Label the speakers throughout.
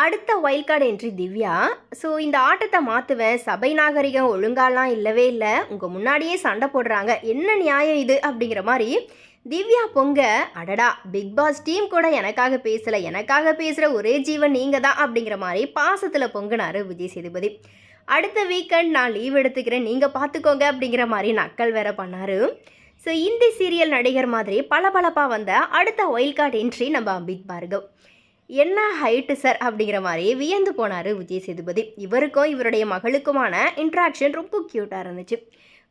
Speaker 1: அடுத்த wild card entry Divya. So இந்த ஆட்டத்தை மாற்றுவேன் சபை நாகரிகம் ஒழுங்காலாம் இல்லவே இல்லை. உங்கள் முன்னாடியே சண்டை போடுறாங்க. என்ன நியாயம் இது? அப்படிங்கிற மாதிரி திவ்யா பொங்க அடடா பிக் பாஸ் டீம் கூட எனக்காக பேசலை. எனக்காக பேசுகிற ஒரே ஜீவன் நீங்கள் தான் அப்படிங்கிற மாதிரி பாசத்தில் பொங்கினார் விஜய் சேதுபதி. அடுத்த வீக்கெண்ட் நான் லீவ் எடுத்துக்கிறேன். நீங்கள் பார்த்துக்கோங்க அப்படிங்கிற மாதிரி நக்கல் வேற பண்ணார். ஸோ இந்தி சீரியல் நடிகர் மாதிரி பளபளப்பாக வந்த அடுத்த ஒயில்ட் கார்டு என்ட்ரி நம்ம பிக் பார்கவ் என்ன ஹைட்டு சார் அப்படிங்கிற மாதிரி வியந்து போனார் விஜய் சேதுபதி. இவருக்கும் இவருடைய மகளுக்குமான இன்ட்ராக்ஷன் ரொம்ப க்யூட்டாக இருந்துச்சு.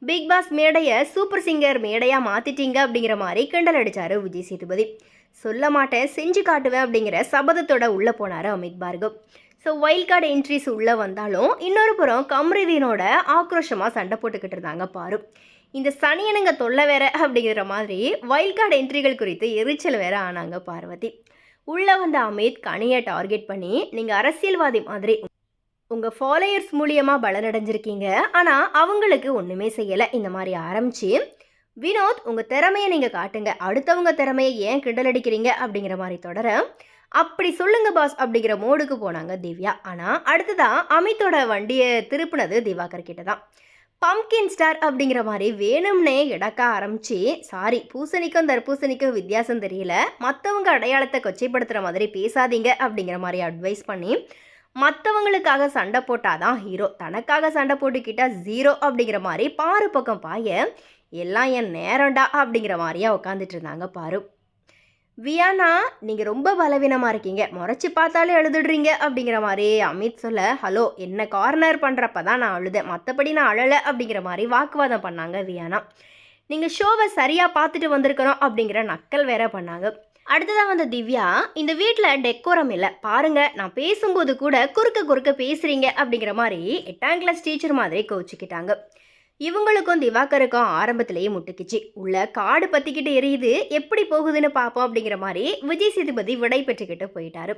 Speaker 1: பிக் பாஸ் மேடையை சூப்பர் சிங்கர் மேடையாக மாற்றிட்டீங்க அப்படிங்கிற மாதிரி கிண்டல் அடித்தார் விஜய் சேதுபதி. சொல்ல மாட்டேன் செஞ்சு காட்டுவேன் அப்படிங்கிற சபதத்தோட உள்ளே போனார் Amit Bhargav. So wild card entries உள்ளே வந்தாலும் இன்னொரு புறம் கம்ரிதீனோட ஆக்ரோஷமாக சண்டை போட்டுக்கிட்டு இருந்தாங்க பாரு. இந்த சனியனுங்க தொல்லை வேற அப்படிங்கிற மாதிரி வைல்ட் கார்டு என்ட்ரிகள் குறித்து எரிச்சல் வேற ஆனாங்க பார்வதி. உள்ளே வந்த அமித் கனியை டார்கெட் பண்ணி நீங்கள் அரசியல்வாதி மாதிரி உங்கள் ஃபாலோயர்ஸ் மூலியமாக பலனடைஞ்சிருக்கீங்க. ஆனால் அவங்களுக்கு ஒன்றுமே செய்யலை. இந்த மாதிரி ஆரம்பித்து வினோத் உங்கள் திறமையை நீங்கள் காட்டுங்க. அடுத்தவங்க திறமையை ஏன் கிண்டல் அடிக்கிறீங்க அப்படிங்கிற மாதிரி தொடர அப்படி சொல்லுங்க பாஸ் அப்படிங்கிற மோடுக்கு போனாங்க திவ்யா. ஆனால் அடுத்ததான் அமித்தோட வண்டியை திருப்பினது திவாகர் கிட்ட தான் பம்கின் ஸ்டார் அப்படிங்கிற மாதிரி வேணும்னே இடக்க ஆரம்பிச்சு சாரி பூசணிக்கும் தர்பூசணிக்கும் வித்தியாசம் தெரியல. மற்றவங்க அடையாளத்தை கொச்சைப்படுத்துகிற மாதிரி பேசாதீங்க அப்படிங்கிற மாதிரி அட்வைஸ் பண்ணி மற்றவங்களுக்காக சண்டை போட்டாதான் ஹீரோ தனக்காக சண்டை போட்டுக்கிட்டால் ஜீரோ அப்படிங்கிற மாதிரி பாரு பக்கம் பாய எல்லாம் என் நேரம்டா அப்படிங்கிற மாதிரியா உட்காந்துட்டு இருந்தாங்க பாரு. வியானா நீங்கள் ரொம்ப பலவீனமாக இருக்கீங்க. முறைச்சி பார்த்தாலே அழுதுடுறீங்க அப்படிங்கிற மாதிரி அமித் சொல்ல ஹலோ என்ன கார்னர் பண்ணுறப்ப தான் நான் அழுதேன். மற்றபடி நான் அழலை அப்படிங்கிற மாதிரி வாக்குவாதம் பண்ணாங்க வியானா. நீங்கள் ஷோவை சரியாக பார்த்துட்டு வந்திருக்கணும் அப்படிங்கிற நக்கல் வேற பண்ணாங்க. அடுத்ததாக வந்த திவ்யா இந்த வீட்டில் டெக்கோரம் இல்லை. பாருங்கள் நான் பேசும்போது கூட குறுக்க குறுக்க பேசுகிறீங்க அப்படிங்கிற மாதிரி எட்டாம் கிளாஸ் டீச்சர் மாதிரி கோச்சிக்கிட்டாங்க இவங்களுக்கும் திவாகருக்கும் ஆரம்பத்திலேயே முட்டுக்குச்சு. உள்ள காடு பற்றிக்கிட்டு எரியுது எப்படி போகுதுன்னு பார்ப்போம் அப்படிங்கிற மாதிரி விஜய் சேதுபதி விடை பெற்றுக்கிட்டு போயிட்டாரு.